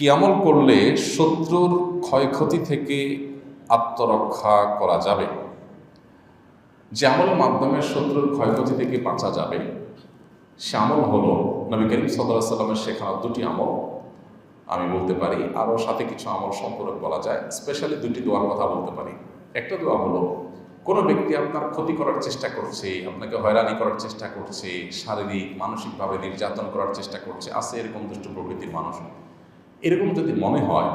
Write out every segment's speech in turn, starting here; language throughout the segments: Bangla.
কি আমল করলে শত্রুর ক্ষয়ক্ষতি থেকে আত্মরক্ষা করা যাবে। যে আমলের মাধ্যমে শত্রুর ক্ষয়ক্ষতি থেকে বাঁচা যাবে। সে আমল হলো নবী করিম সাল্লাহ সাল্লামের শেখানো দুটি আমল। আমি বলতে পারি, আরও সাথে কিছু আমল সম্পর্কে বলা যায়। স্পেশালি দুটি দোয়ার কথা বলতে পারি। একটা দোয়া হলো, কোনো ব্যক্তি আপনার ক্ষতি করার চেষ্টা করছে, আপনাকে হয়রানি করার চেষ্টা করছে, শারীরিক, মানসিকভাবে নির্যাতন করার চেষ্টা করছে, আছে এরকম দুষ্ট প্রকৃতির মানুষ। এরকম যদি মনে হয়,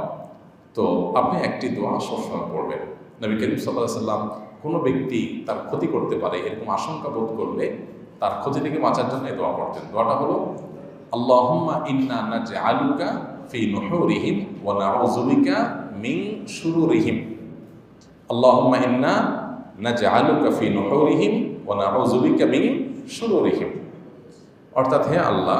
তো আপনি একটি দোয়া সবসময় পড়বেন। নবী করিম সাল্লাহ সাল্লাম কোনো ব্যক্তি তার ক্ষতি করতে পারে, এরকম আশঙ্কা বোধ করলে তার ক্ষতি থেকে বাঁচার জন্য দোয়া করতেন দোয়াটা হলো, আল্লাহুম্মা ইন্না নাজআলুকা ফি নুহুরিহিম ওয়া নাউযুবিকা মিন শুরুরিহিম। আল্লাহুম্মা ইন্না নাজআলুকা ফি নুহুরিহিম ওয়া নাউযুবিকা মিন শুরুরিহিম। অর্থাৎ হে আল্লাহ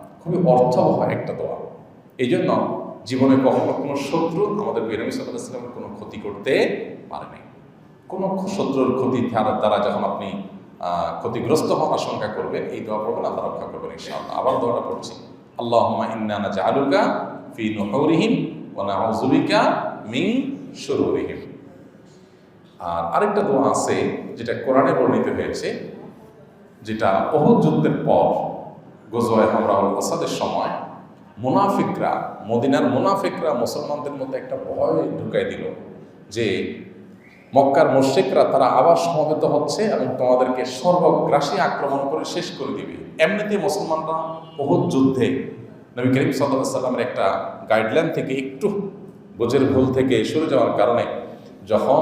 খুবই অর্থবহ একটা দোয়া। এই জন্য জীবনে কখনো কোনো শত্রু আমাদের বেরমি সাল্লাহ সাল্লামের কোনো ক্ষতি করতে পারেনি কোনো শত্রুর ক্ষতি দ্বারা যখন আপনি ক্ষতিগ্রস্ত হওয়ার আশঙ্কা করবেন, এই দোয়া পড়বেন, আল্লাহ রক্ষা করবেন ইনশাআল্লাহ। আবার দোয়াটা পড়ছি। আল্লাহুম্মা ইন্না নাজআলুকা ফি নুহুরিহিম ওয়া নাউযুবিকা মিন শুরুরিহিম আর আরেকটা দোয়া আছে, যেটা কোরআনে বর্ণিত হয়েছে, যেটা অহুদ যুদ্ধের পর গজওয়ায় হামরাউল আসাদের সময় মুনাফিকরা, মদিনার মুনাফিকরা মুসলমানদের মধ্যে একটা ভয় ঢুকাই দিল যে মক্কার মুশ্রিকরা তারা আবার সমবেত হচ্ছে এবং তোমাদেরকে সর্বগ্রাসী আক্রমণ করে শেষ করে দিবে। এমনিতে মুসলমানরা বহুত যুদ্ধে নবী করিম সাল্লামের একটা গাইডলাইন থেকে একটু গোজের ভুল থেকে সরে যাওয়ার কারণে যখন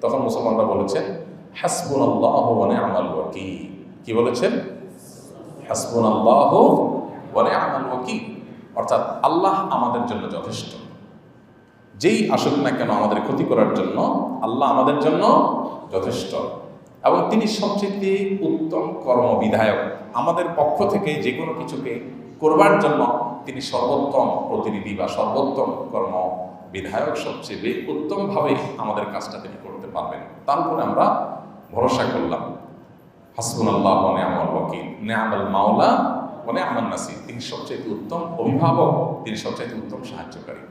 তখন মুসলমানরা বলেছেন হাসবুন আল্লাহ ওয়ানে আমাল ওয়াকি কি বলেছেন? হাসবুন আল্লাহ ওয়ানে আমাল ওয়াকি অর্থাৎ আল্লাহ আমাদের জন্য যথেষ্ট। যেই আসুক না কেন আমাদের ক্ষতি করার জন্য আল্লাহ আমাদের জন্য যথেষ্ট। এবং তিনি সবচেয়ে উত্তম কর্মবিধায়ক। আমাদের পক্ষ থেকে যে কোনো কিছুকে করবার জন্য তিনি সর্বোত্তম প্রতিনিধি বা সর্বোত্তম কর্ম বিধায়ক সবচেয়ে উত্তমভাবে আমাদের কাজটা তিনি করতে পারবেন তার উপরে আমরা ভরসা করলাম। হাসবুন আল্লাহ নেয়ামল ওয়াকিল। নেয়ামল মাওলা মানে আমার নাসির। তিনি সবচেয়ে উত্তম অভিভাবক, তিনি সবচেয়ে উত্তম সাহায্যকারী।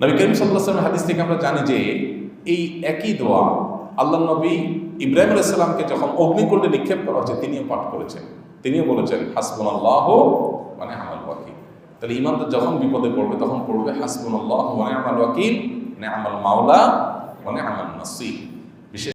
নবী করিম সাল্লাহ হাদিস থেকে আমরা জানি যে, এই একই দোয়া আল্লাহ নবী ইব্রাহিম আলাইসাল্লামকে যখন অগ্নিকুণ্ডে নিক্ষেপ করা হচ্ছে তিনিও পাঠ করেছেন। তিনিও বলেছেন হাসবুন আল্লাহ মানে আমার ওয়াকিল। তাহলে ইমানদার যখন বিপদে পড়বে, তখন পড়বে হাসবুন আল্লাহ মানে আমার ওয়াকিল মানে আমার মাওলা মানে আমার নাসির